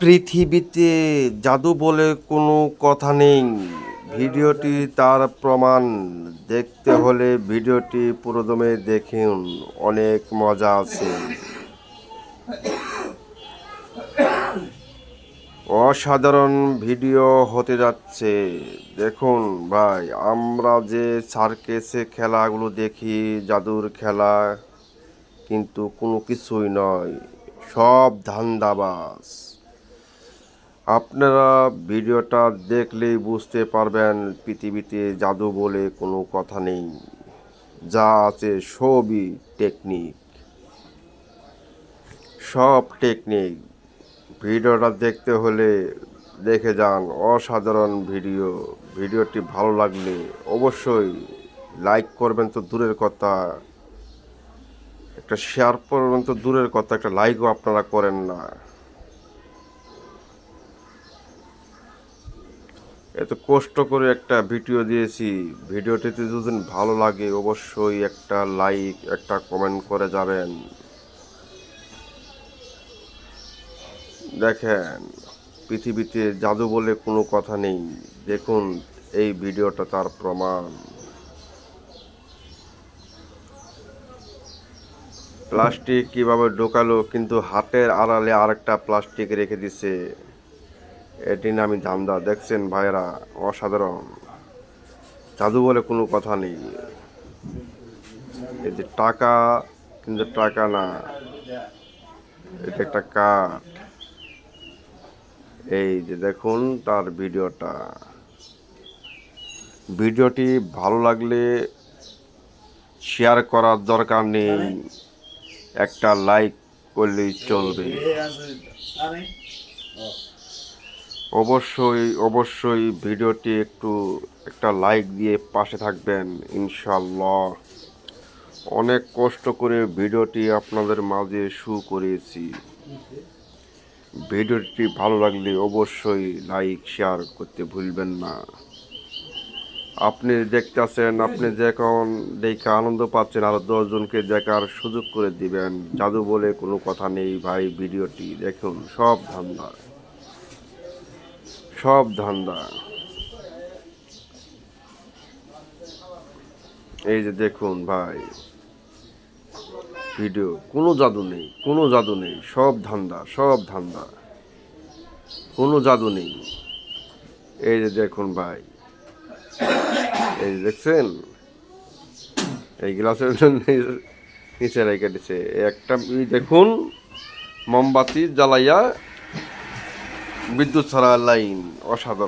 পৃথিবীতে জাদু বলে কোনো কথা নেই। ভিডিওটি তার প্রমাণ। দেখতে হলে ভিডিওটি পুরোদমে দেখুন। অনেক মজা আছে। অসাধারণ ভিডিও হতে যাচ্ছে। দেখুন ভাই, আমরা যে সার্কেসে খেলাগুলো দেখি, জাদুর খেলা, কিন্তু কোনো কিছুই নয়। সব ধান্দাবাজ। আপনারা ভিডিওটা দেখলেই বুঝতে পারবেন, পৃথিবীতে জাদু বলে কোনো কথা নেই। যা আছে সবই টেকনিক। সব টেকনিক। ভিডিওটা দেখতে হলে দেখে যান, অসাধারণ ভিডিও। ভিডিওটি ভালো লাগলে অবশ্যই লাইক করবেন তো দূরের কথা। একটা শেয়ার করবেন তো দূরের কথা, একটা লাইকও আপনারা করেন না। এত কষ্ট করে একটা ভিডিও দিয়েছি। ভিডিওটিতে যদি ভালো লাগে অবশ্যই একটা লাইক একটা কমেন্ট করে যাবেন। দেখেন, পৃথিবীতে জাদু বলে কোনো কথা নেই। দেখুন এই ভিডিওটা তার প্রমাণ। প্লাস্টিক কীভাবে ঢোকালো, কিন্তু হাতের আড়ালে আরেকটা প্লাস্টিক রেখে দিছে। এটি নামি ধান্দা দেখছেন ভাইরা অসাধারণ। জাদু বলে কোনো কথা নেই। যে টাকা, কিন্তু টাকা না। এটা একটা কাঠ এই যে দেখুন তার ভিডিওটা। ভিডিওটি ভালো লাগলে শেয়ার করার দরকার নেই। একটা লাইক করলেই চলবে। অবশ্যই অবশ্যই ভিডিওটি একটু, একটা লাইক দিয়ে পাশে থাকবেন ইনশাল্লাহ অনেক কষ্ট করে ভিডিওটি আপনাদের মাঝে শু করেছি। ভিডিওটি ভালো লাগলে অবশ্যই লাইক শেয়ার করতে ভুলবেন না। আপনি দেখতেছেন, আপনি যখন দেখে আনন্দ পাচ্ছেন, আরও দশজনকে দেখার সুযোগ করে দিবেন। জাদু বলে কোনো কথা নেই ভাই, ভিডিওটি দেখুন, সব ধান্দা সব ধান্দা। এই যে দেখুন ভাই, ভিডিও, কোনো জাদু নেই, কোনো জাদু নেই, সব ধান্দা সব ধান্দা, কোনো জাদু নেই। এই যে দেখুন ভাই, এই যে দেখছেন? এই গ্লাসের নিচে রেখে দিছে। একটা দেখুন, মোমবাতি জ্বালাইয়া বিদ্যুৎ ছাড়া লাইন অসাধারণ।